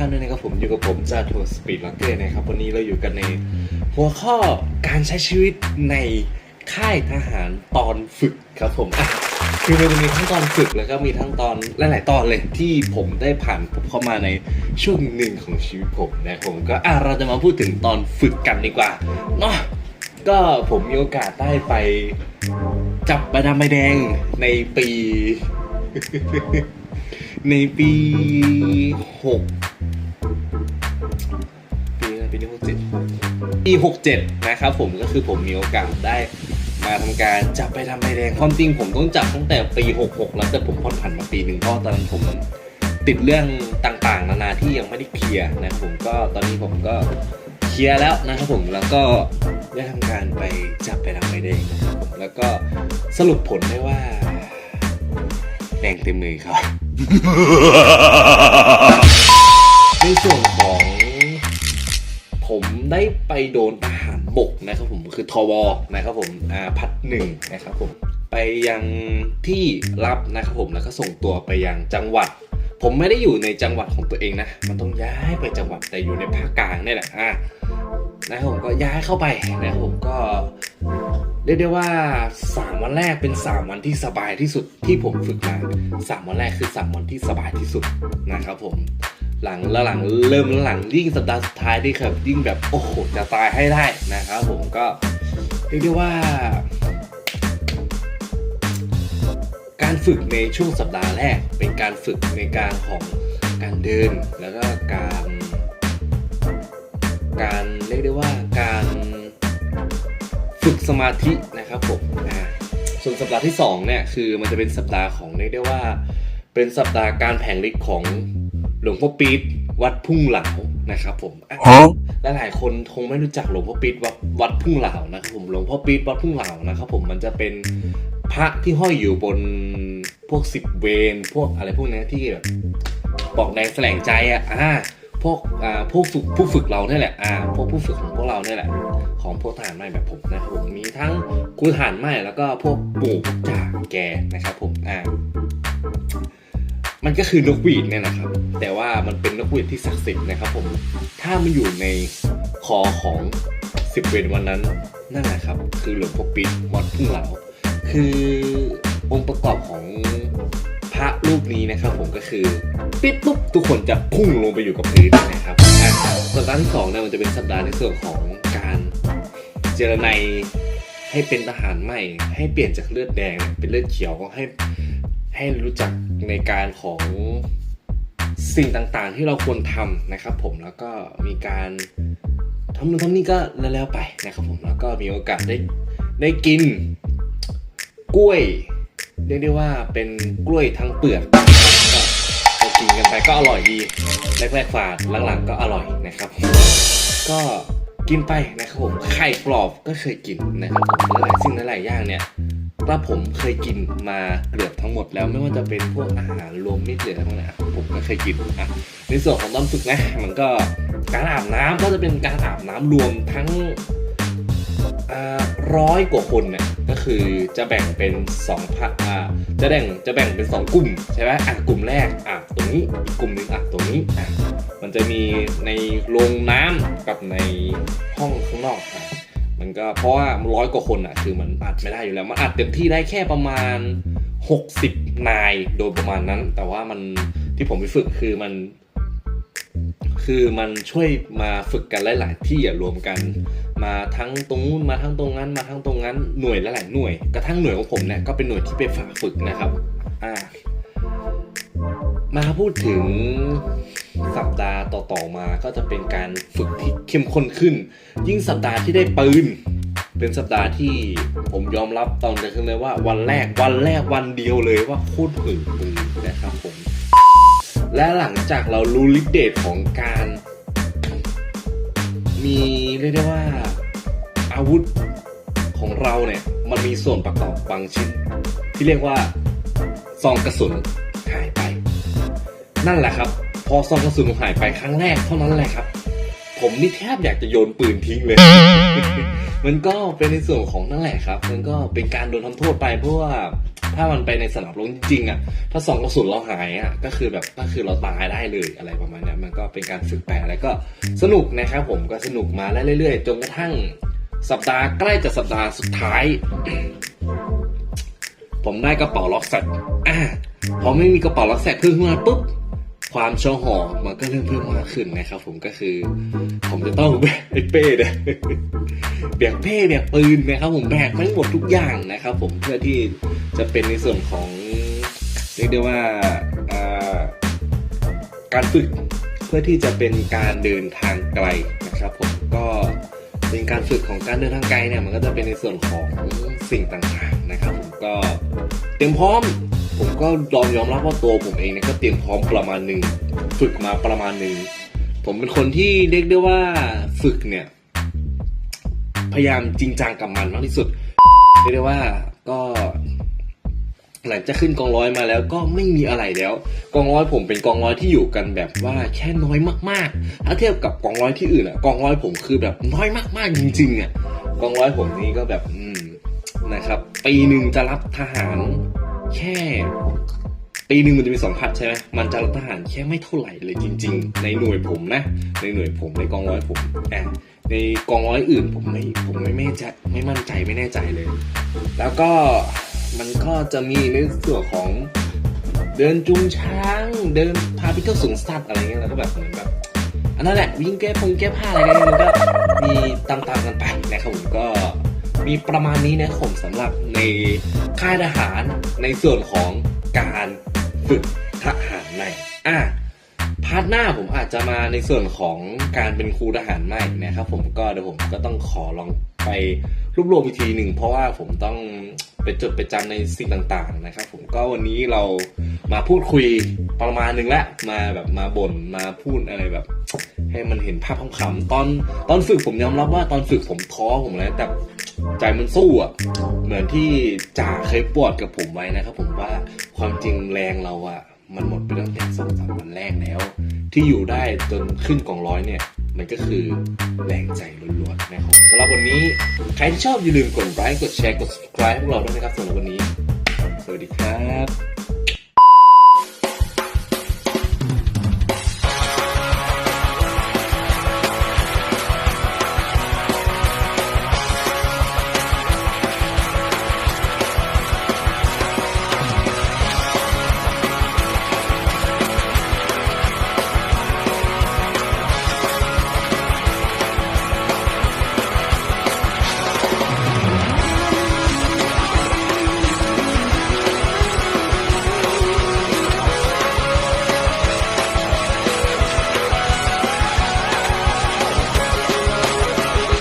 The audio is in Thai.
ท่านด้วยนะครับผมอยู่กับผมจาทัวสปีดล็อกเกอร์นะครับวันนี้เราอยู่กันในหัวข้อการใช้ชีวิตในค่ายทหารตอนฝึกครับผมคือมันจะมีทั้งตอนฝึกแล้วก็มีทั้งตอนลหลาย ๆ ตอนเลยที่ผมได้ผ่านเข้ามาในช่วงหนึ่งของชีวิตผมนะผมก็อะเราจะมาพูดถึงตอนฝึกกันดีกว่าเนาะก็ผมมีโอกาสได้ไปจับใบดำใบแดงในปีในปี 6 ปีหกเจ็ดนะครับผมก็คือผมมีโอกาสได้มาทำการจับไปทำใบแดงความจริงผมต้องจับตั้งแต่ปีหกหกแล้วแต่ผมพ้นผ่านมาปีหนึ่งเพราะตอนนั้นผมติดเรื่องต่างๆ นานาที่ยังไม่ได้เคลียร์นะผมก็ตอนนี้ผมก็เคลียร์แล้วนะครับผมแล้วก็ได้ทำการไปจับไปทำใบแดงนะครับผมแล้วก็สรุปผลได้ว่าแดงเต็มมือครับในส่วนของ ผมได้ไปโดนทหารบกนะครับผมคือทวนะครับผมอ่าพัดหนึ่งนะครับผมไปยังที่รับนะครับผมแล้วก็ส่งตัวไปยังจังหวัด ผมไม่ได้อยู่ในจังหวัดของตัวเองนะ มันต้องย้ายไปจังหวัดแต่อยู่ในภาคกลางนี่แหละอะนะครับผมก็ย้ายเข้าไปนะครับผมก็เรียกได้ว่า 3 วันแรกเป็น 3 วันที่สบายที่สุดที่ผมฝึกมา3วันแรกคือ 3 วันที่สบายที่สุดนะครับผม หลังแล้วหลังเริ่มแล้วหลังยิ่งสัปดาห์สุดท้ายที่ครับยิ่งแบบโอ้โหจะตายให้ได้นะครับผมก็เรียกได้ว่า การฝึกในช่วงสัปดาห์แรกเป็นการฝึกในการของการเดินแล้วก็การ การเรียกได้ว่าการฝึกสมาธินะครับผมอ่าส่วนสัปดาห์ที่สองเนี่ยคือมันจะเป็นสัปดาห์ของเรียกได้ว่า เป็นสัปดาห์การแผงฤทธิ์ของ หลวงพ่อปี๊ดวัดพุ่งเหลานะครับ ผมอะและหลายคนคงไม่รู้จักหลวงพ่อปี๊ดวัดวัดพุ่งเหลานะครับผมหลวงพ่อปี๊ดวัดพุ่งเหลานะครับ ผมมันจะเป็นพระที่ห้อยอยู่บนพวกสิบเวนพวกอะไรพวกนี้ที่แบบบอกแดงแสลงใจอะอ่าพวกอ่าพวกฝึกผู้ฝึกเราเนี่ยแหละอ่าพวกผู้ฝึกของพวกเราเนี่ยแหละ ของพวกทหารใหม่แบบผมนะครับผมมีทั้งครูทหารใหม่แล้วก็พวกปู่พวกจ่าแกนะครับผมอ่า มันก็คือนกหวีดเนี่ยนะครับ แต่ว่ามันเป็นนกหวีดที่ศักดิ์สิทธิ์นะครับผมถ้ามันอยู่ในคอของสิบเวนวันนั้นนั่นแหละครับ คือหลวงพ่อปิดวัดพุ่งเหลาคือองค์ประกอบของพระรูปนี้นะครับ ผมก็คือปิดปุ๊บทุกคนจะพุ่งลงไปอยู่กับพื้นนะครับอะสัปดาห์ที่สองเนี่ยมันจะเป็นสัปดาห์ในส่วนของการเจรไนให้เป็นทหารใหม่ ให้เปลี่ยนจากเลือดแดงเป็นเลือดเขียวให้ ให้รู้จักในการของสิ่งต่างๆ ที่เราควรทำนะครับ ผมแล้วก็มีการทำนู่นทำนี่ก็แล้วๆไปนะครับ ผมแล้วก็มีโอกาสได้ได้กินกล้วยเรียกได้ว่าเป็นกล้วยทั้งเปลือกก็ก็กินกันไปก็อร่อยดีแรกๆฝาดหลังๆก็อร่อยนะครับ ก็กินไปนะครับผมไข่กรอบก็เคยกินนะครับผมหลายสิ่งหลายอย่างเนี่ย ว่าผมเคยกินมาเกือบทั้งหมดแล้วไม่ว่าจะเป็นพวกอาหารรวมมิตรหรืออะไรพวกนี้ผมก็เคยกินอะในส่วนของตอนฝึกนะมันก็การอาบน้ำก็จะเป็นการอาบน้ำรวมทั้งร้อยกว่าคนเนี่ยก็คือจะแบ่งเป็นสองพันอ่าจะแบ่งจะแบ่งเป็นสองกลุ่มใช่ไหมอะกลุ่มแรกอาบตรงนี้อีกกลุ่มหนึงอาบตรงนี้อะมันจะมีในโรงน้ำกับในห้องข้างนอกอะ มันก็เพราะว่าร้อยกว่าคนอะคือมันอัดไม่ได้อยู่แล้ว มันอัดเต็มที่ได้แค่ประมาณ 60 นายโดยประมาณนั้น แต่ว่ามันที่ผมไปฝึกคือมัน คือมันช่วยมาฝึกกันหลาย ๆ ที่อะรวมกัน มาทั้งตรงนู้นมาทั้งตรงนั้น มาทั้งตรงนั้นหน่วยหลายๆหน่วยกระทั่งหน่วยของผมเนี่ยก็เป็นหน่วยที่ไปฝากฝึกนะครับอ่ามาพูดถึง สัปดาห์ต่อๆมาก็จะเป็นการฝึกที่เข้มข้นขึ้น ยิ่งสัปดาห์ที่ได้ปืน เป็นสัปดาห์ที่ผมยอมรับตอนกันขึ้นเลยว่าวันแรกวันแรกวันเดียวเลยว่าโคตรหึงปืนนะครับผม และหลังจากเรารู้ลิเดตของการ มีเรียกได้ว่าอาวุธของเราเนี่ยมันมีส่วนประกอบบางชิ้น ที่เรียกว่าซองกระสุนหายไป นั่นแหละครับ อซองกระสุนหายไปครั้งแรกเท่านั้นแหละครับ ผมนี่แทบอยากจะโยนปืนทิ้งเลย มันก็เป็นในส่วนของนั่นแหละครับ มันก็เป็นการโดนทำโทษไปเพราะว่าถ้ามันไปในสนามรบจริงๆอะ ถ้าสองกระสุนเราหายอะ ก็คือแบบก็คือเราตายได้เลยอะไรประมาณนี้มันก็เป็นการฝึกแปลแล้วก็สนุกนะครับผมก็สนุกมาเรื่อยๆ จนกระทั่งสัปดาห์ใกล้จะสัปดาห์สุดท้าย ผมได้กระเป๋าล็อกแซกอะพอไม่มีกระเป๋าล็อกแซกเพิ่มขึ้นมาปุ๊บ ความโชว์หอมันก็เริ่มเพิ่มมากขึ้นนะครับผมก็คือ ผมจะต้องแบกไอ้เป้เนี่ยแบกเป้แบกปืนนะครับผมแบกทั้งหมดทุกอย่างนะครับ ผมเพื่อที่จะเป็นในส่วนของเรียกได้ว่าการฝึกเพื่อที่จะเป็นการเดินทางไกลนะครับผมก็เป็นการฝึกของการเดินทางไกลเนี่ยมันก็จะเป็นในส่วนของสิ่งต่างๆนะครับ ผมก็เตรียมพร้อม ผมก็ยอมยอมรับว่าตัวผมเองเนี่ยก็เตรียมพร้อมประมาณหนึ่งฝึกมาประมาณหนึ่งผมเป็นคนที่เรียกได้ว่าฝึกเนี่ย พยายามจริงจังกับมันมากที่สุดเรียกได้ว่าก็หลังจากขึ้นกองร้อยมาแล้วก็ไม่มีอะไรแล้ว กองร้อยผมเป็นกองร้อยที่อยู่กันแบบว่าแค่น้อยมากๆ ถ้าเทียบกับกองร้อยที่อื่นอะกองร้อยผมคือแบบน้อยมากๆจริงๆอะกองร้อยผมนี่ก็แบบอืมนะครับ ปีหนึ่งจะรับทหาร แค่ปีหนึ่งมันจะมีสองพัดใช่ไหมมันจะรับทหารแค่ไม่เท่าไหร่เลยจริง ๆ ในหน่วยผมนะ ในหน่วยผมในกองร้อยผมแอบในกองร้อยอื่นผมไม่ผมไม่ไม่จะไม่มั่นใจไม่แน่ใจเลย แล้วก็มันก็จะมีในส่วนของเดินจูงช้าง เดินพาไปเที่ยวสวนสัตว์อะไรเงี้ยแล้วก็แบบเหมือนแบบอันนั้นแหละวิ่งแก้พงแก้ผ้าอะไรเงี้ยมันก็มีตามๆกันไปนะครับผมก็ มีประมาณนี้นะผมสำหรับในค่ายทหารในส่วนของการฝึกทหารใหม่อะพาร์ทหน้าผมอาจจะมาในส่วนของการเป็นครูทหารใหม่นะครับ ผมก็เดี๋ยวผมก็ต้องขอลองไปรวบรวมอีกทีหนึ่งเพราะว่าผมต้องไปจดไปจำในสิ่งต่างๆนะครับ ผมก็วันนี้เรา มาพูดคุยประมาณหนึ่งแล้วมาแบบมาบ่นมาพูดอะไรแบบ ให้มันเห็นภาพขำๆตอนตอนฝึกผมยอมรับว่าตอนฝึกผมท้อผมเลยแต่ใจมันสู้อะ เหมือนที่จ่าเคยปวดกับผมไว้นะครับผมว่าความจริงแรงเราอะ มันหมดไปตั้งแต่สองสามวันแรกแล้ว ที่อยู่ได้จนขึ้นกองร้อยเนี่ย มันก็คือแรงใจล้วนๆนะครับสำหรับวันนี้ ใครที่ชอบอย่าลืมกดไลค์กดแชร์กด subscribe ให้พวกเราด้วยนะครับสำหรับวันนี้ สวัสดีครับ